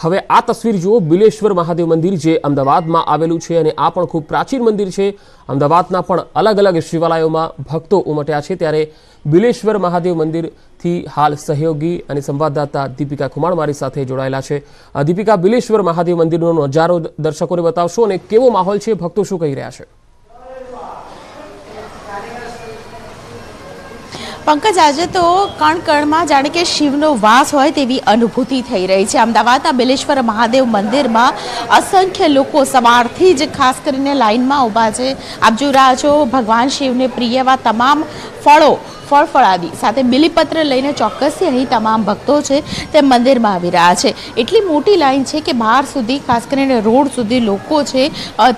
હવે આ તસવીર જુઓ, બિલેશ્વર મહાદેવ મંદિર જે અમદાવાદમાં આવેલું છે અને આ પણ ખૂબ પ્રાચીન મંદિર છે. અમદાવાદના પણ અલગ અલગ શિવાલયોમાં ભક્તો ઉમટ્યા છે. ત્યારે બિલેશ્વર મહાદેવ મંદિરથી હાલ સહયોગી અને સંવાદદાતા દીપિકા કુમાર મારી સાથે જોડાયેલા છે. દીપિકા, બિલેશ્વર મહાદેવ મંદિરનો નજારો દર્શકોને બતાવશો અને કેવો માહોલ છે? ભક્તો શું કહી રહ્યા છે? પંકજ, આજે તો કણ કણમાં જાણે કે શિવનો વાસ હોય તેવી અનુભૂતિ થઈ રહી છે. અમદાવાદના બિલેશ્વર મહાદેવ મંદિરમાં અસંખ્ય લોકો સવારથી જ ખાસ કરીને લાઇનમાં ઊભા છે. આપ જો રહ્યા છો ભગવાન શિવને પ્રિય એવા તમામ ફળો, ફળ ફળાદી સાથે બિલીપત્ર લઈને ચોક્કસથી અહીં તમામ ભક્તો છે તે મંદિરમાં આવી રહ્યા છે. એટલી મોટી લાઈન છે કે બહાર સુધી, ખાસ કરીને રોડ સુધી લોકો છે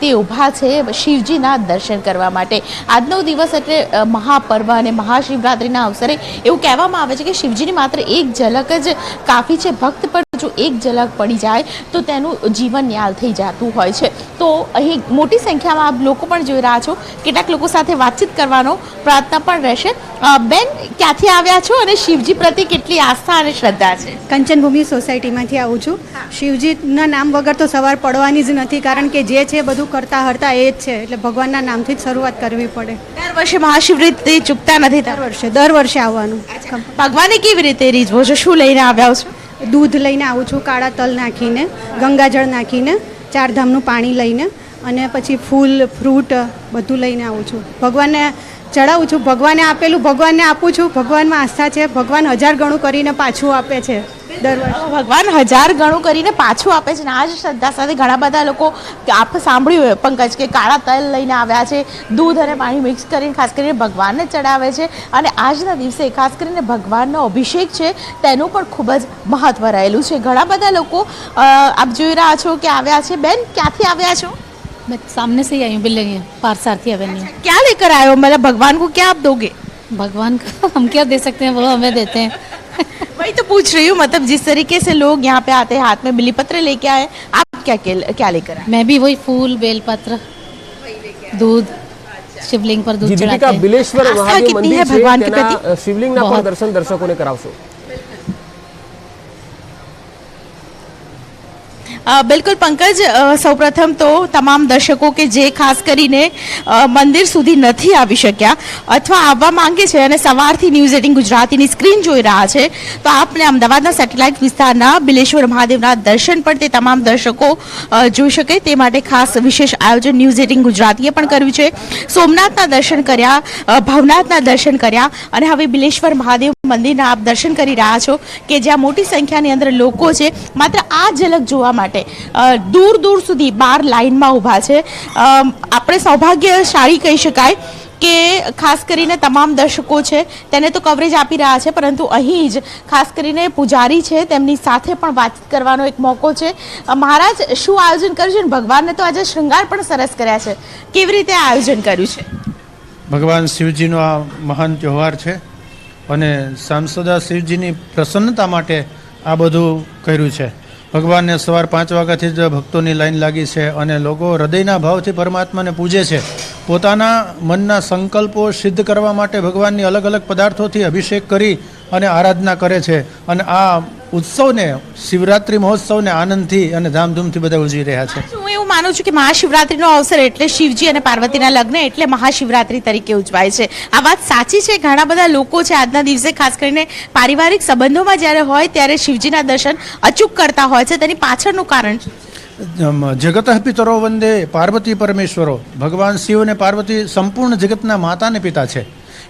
તે ઊભા છે શિવજીના દર્શન કરવા માટે. આજનો દિવસ એટલે મહાપર્વ અને મહાશિવરાત્રિના અવસરે એવું કહેવામાં આવે છે કે શિવજીની માત્ર એક ઝલક જ કાફી છે. ભક્ત પર જો એક ઝલક પડી જાય તો તેનું જીવન ન્યાલ થઈ જતું હોય છે. તો અહીં મોટી સંખ્યામાં આપ લોકો પણ જોઈ રહ્યા છો. કેટલાક લોકો સાથે વાતચીત કરવાનો પ્રયત્ન પણ રહેશે. બેન ક્યાંથી આવ્યા છો અને શિવજી પ્રત્યે કેટલી આસ્થા અને શ્રદ્ધા છે? કંચનભૂમિ સોસાયટીમાંથી આવું છું. શિવજીના નામ વગર તો સવાર પડવાની જ નથી કારણ કે જે છે બધું કરતા હરતા એ જ છે. એટલે ભગવાનના નામથી જ શરૂઆત કરવી પડે. દર વર્ષે મહાશિવરાત્રિ ચૂકતા નથી દર વર્ષે દર વર્ષે આવવાનું. ભગવાને કેવી રીતે રીઝવો છો? શું લઈને આવ્યા છો? દૂધ લઈને આવું છું, કાળા તલ નાખીને, ગંગાજળ નાખીને, ચારધામનું પાણી લઈને અને પછી ફૂલ, ફ્રૂટ બધું લઈને આવું છું. ભગવાનને ચડાવું છું. ભગવાને આપેલું, ભગવાનને આપું છું. ભગવાનમાં આસ્થા છે. ભગવાન હજાર ગણું કરીને પાછું આપે છે. દર વર્ષે ભગવાન હજાર ગણું કરીને પાછું આપે છે ને આ જ શ્રદ્ધા સાથે ઘણા બધા લોકો આપ સાંભળ્યું હોય પંકજ કે કાળા તલ લઈને આવ્યા છે દૂધ અને પાણી મિક્સ કરીને ખાસ કરીને ભગવાનને ચડાવે છે અને આજના દિવસે ખાસ કરીને ભગવાનનો અભિષેક છે તેનું પણ ખૂબ જ મહત્વ રહેલું છે ઘણા બધા લોકો અ, આપ જોઈ રહ્યા છો કે આવ્યા છે બેન ક્યાંથી આવ્યા છો मैं सामने से ही आई हूँ बिल्डिंग पारसारथी एवेन्यू क्या लेकर आए हो मतलब भगवान को क्या आप दोगे भगवान को हम क्या दे सकते हैं वो हमें देते हैं वही तो पूछ रही हूँ मतलब जिस तरीके से लोग यहाँ पे आते हैं हाथ में बिली पत्र लेके आए आप क्या क्या लेकर आए मैं भी वही फूल बेलपत्र दूध शिवलिंग पर दूध જી चढ़ाते દીપિકા हैं બિલેશ્વર આસ્થા મહાદેવ કેટલી મંદિર હે છે ભગવાન કે તેના પ્રતિ? અ, શિવલિંગના પણ બહોત. દર્શન દર્શકોને કરાવશો બિલકુલ પંકજ સૌપ્રથમ તો તમામ દર્શકો કે જે ખાસ કરીને મંદિર સુધી નથી આવી શક્યા, અથવા આવવા માંગે છે અને સવારથી ન્યૂઝ એટીન ગુજરાતીની સ્ક્રીન જોઈ રહ્યા છે, તો આપને અમદાવાદના સેટેલાઇટ વિસ્તારના બિલેશ્વર મહાદેવના દર્શન પણ તે તમામ દર્શકો જોઈ શકે. તે માટે ખાસ વિશેષ આયોજન ન્યૂઝ એટીન ગુજરાતીએ પણ કર્યું છે. સોમનાથના દર્શન કર્યા ભવનાથના દર્શન કર્યા, અને હવે બિલેશ્વર મહાદેવ મંદિરના આપ દર્શન કરી રહ્યા છો કે જ્યાં મોટી સંખ્યાની અંદર લોકો છે. માત્ર આ ઝલક જોવા માટે અ, દૂર દૂર સુધી બાર લાઇનમાં ઊભા છે. આપણે સૌભાગ્યશાળી કહી શકાય કે ખાસ કરીને તમામ દર્શકો છે તેને તો કવરેજ આપી રહ્યા છે પરંતુ અહીં જ ખાસ કરીને પૂજારી છે તેમની સાથે પણ વાતચીત કરવાનો એક મોકો છે. મહારાજ શું આયોજન કર્યું છે? ભગવાનને તો આજે શૃંગાર પણ સરસ કર્યા છે. કેવી રીતે આયોજન કર્યું છે? ભગવાન શિવજીનો આ મહાન તહેવાર છે અને સાંસદા શિવજીની પ્રસન્નતા માટે આ બધું કર્યું છે. ભગવાનને સવાર પાંચ વાગ્યાથી જ ભક્તોની લાઈન લાગી છે અને લોકો હૃદયના ભાવથી પરમાત્માને પૂજે છે. પોતાના મનના સંકલ્પો સિદ્ધ કરવા માટે ભગવાનની અલગ અલગ પદાર્થોથી અભિષેક કરી અને આરાધના કરે છે. અને આ ઉત્સવને શિવરાત્રિ મહોત્સવને આનંદથી અને ધામધૂમથી બધા ઉજવી રહ્યા છે. હું એવું માનું છું કે મહાશિવરાત્રીનો અવસર એટલે શિવજી અને પાર્વતીના લગ્ન એટલે મહાશિવરાત્રી તરીકે ઉજવાય છે. આ વાત સાચી છે. ઘણા બધા લોકો છે આજના દિવસે ખાસ કરીને પારિવારિક સંબંધોમાં જ્યારે હોય ત્યારે શિવજીના દર્શન અચૂક કરતા હોય છે. તેની પાછળનું કારણ જગત પિતરો વંદે પાર્વતી પરમેશ્વરો. ભગવાન શિવ અને પાર્વતી સંપૂર્ણ જગતના માતા અને પિતા છે.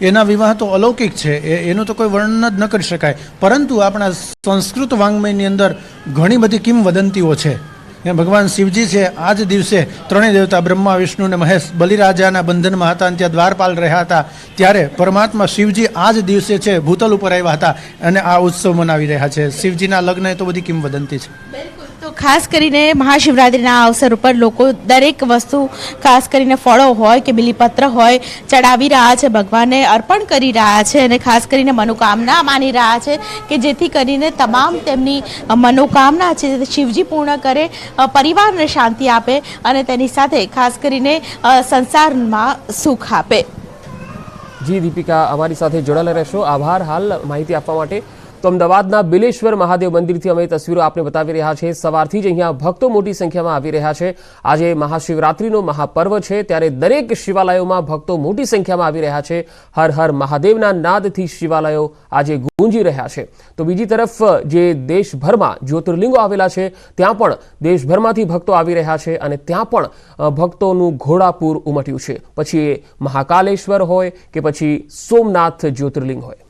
એના વિવાહ તો અલૌકિક છે. એનું તો કોઈ વર્ણન જ ન કરી શકાય. પરંતુ આપણા સંસ્કૃત વાંગ્મયની અંદર ઘણી બધી કિંવદંતીઓ છે. ભગવાન શિવજી છે, આ જ દિવસે ત્રણેય દેવતા બ્રહ્મા, વિષ્ણુ અને મહેશ બલિરાજાના બંધનમાં હતા અને ત્યાં દ્વારપાલ રહ્યા હતા. ત્યારે પરમાત્મા શિવજી આ જ દિવસે છે, ભૂતલ ઉપર આવ્યા હતા અને આ ઉત્સવ મનાવી રહ્યા છે. શિવજીના લગ્ન તો બધી કિંવદંતી છે. ખાસ કરીને મહાશિવરાત્રિના અવસર ઉપર લોકો દરેક વસ્તુ ખાસ કરીને ફળો હોય કે બિલીપત્ર હોય, ચડાવી રહ્યા છે, ભગવાનને અર્પણ કરી રહ્યા છે અને ખાસ કરીને મનોકામના માની રહ્યા છે કે જેથી કરીને તમામ તેમની મનોકામના છે શિવજી પૂર્ણ કરે પરિવારને શાંતિ આપે અને તેની સાથે ખાસ કરીને સંસારમાં સુખ આપે. જી દીપિકા, અમારી સાથે જોડાયેલા રહેશો. આભાર. હાલ માહિતી આપવા માટે તો અમદાવાદના બિલેશ્વર મહાદેવ મંદિરથી અમે તસવીરો આપને બતાવી રહ્યા છે સવારથી જ અહીંયા ભક્તો મોટી સંખ્યામાં આવી રહ્યા છે. આજે મહાશિવરાત્રિનો મહાપર્વ છે, ત્યારે દરેક શિવાલયોમાં ભક્તો મોટી સંખ્યામાં આવી રહ્યા છે. હર હર મહાદેવના નાદથી શિવાલયો આજે ગુંજી રહ્યા છે. તો બીજી તરફ, જે દેશભરમાં જ્યોતિર્લિંગો આવેલા છે, ત્યાં પણ દેશભરમાંથી ભક્તો આવી રહ્યા છે અને ત્યાં પણ ભક્તોનું ઘોડાપૂર ઉમટ્યું છે. પછી એ મહાકાલેશ્વર હોય કે પછી સોમનાથ જ્યોતિર્લિંગ હોય.